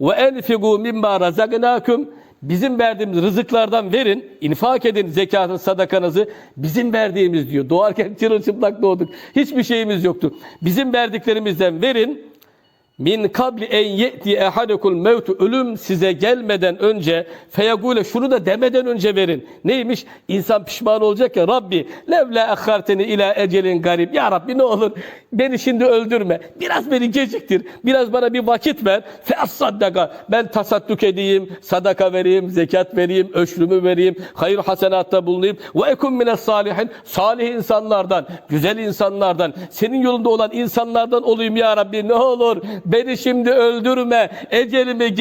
Ve enfigu mimma razaknakum Bizim verdiğimiz rızıklardan verin, infak edin zekatın, sadakanızı. Bizim verdiğimiz diyor. Doğarken çırılçıplak doğduk. Hiçbir şeyimiz yoktu. Bizim verdiklerimizden verin. Min kabli en ye'ti ehadekul mevtu ölüm size gelmeden önce feyagule şunu da demeden önce verin. Neymiş? İnsan pişman olacak ya Rabbi levla akharteni ila ecelin garip. Ya Rabbi ne olur beni şimdi öldürme. Biraz beni geciktir. Biraz bana bir vakit ver. Fe saddaka. Ben tasadduk edeyim, sadaka vereyim, zekat vereyim, öşrümü vereyim, hayır hasenatta bulunayım. Ve ekun mine salihin. Salih insanlardan, güzel insanlardan, senin yolunda olan insanlardan olayım ya Rabbi ne olur. Beni şimdi öldürme. Ecelimi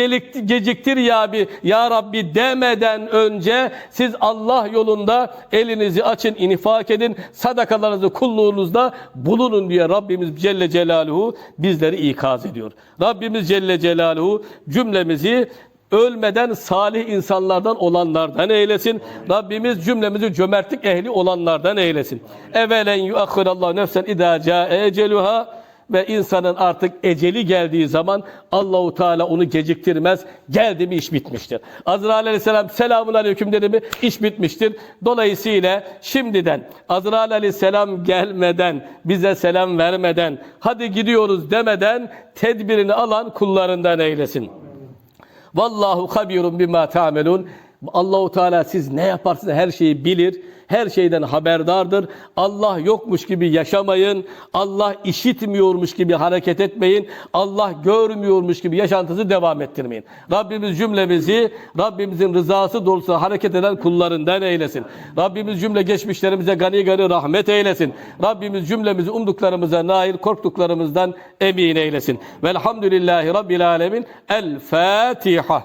geciktir ya Rabbi. Ya Rabbi demeden önce siz Allah yolunda elinizi açın, infak edin. Sadakalarınızı kulluğunuzda bulunun diye Rabbimiz Celle Celaluhu bizleri ikaz ediyor. Rabbimiz Celle Celaluhu cümlemizi ölmeden salih insanlardan olanlardan eylesin. Rabbimiz cümlemizi cömertlik ehli olanlardan eylesin. Evvelen yuakhirallahu nefsen idâ câe eceluha ve insanın artık eceli geldiği zaman Allahu Teala onu geciktirmez. Geldi mi iş bitmiştir. Azrail Aleyhisselam selamun aleyküm dedi mi iş bitmiştir. Dolayısıyla şimdiden Azrail Aleyhisselam gelmeden bize selam vermeden hadi gidiyoruz demeden tedbirini alan kullarından eylesin. Vallahu habirun bima ta'melun. Allahu Teala siz ne yaparsınız her şeyi bilir. Her şeyden haberdardır. Allah yokmuş gibi yaşamayın. Allah işitmiyormuş gibi hareket etmeyin. Allah görmüyormuş gibi yaşantınızı devam ettirmeyin. Rabbimiz cümlemizi Rabbimizin rızası doğrultusunda hareket eden kullarından eylesin. Rabbimiz cümle geçmişlerimize gani gani rahmet eylesin. Rabbimiz cümlemizi umduklarımıza nail, korktuklarımızdan emin eylesin. Velhamdülillahi Rabbil alemin. El Fatiha.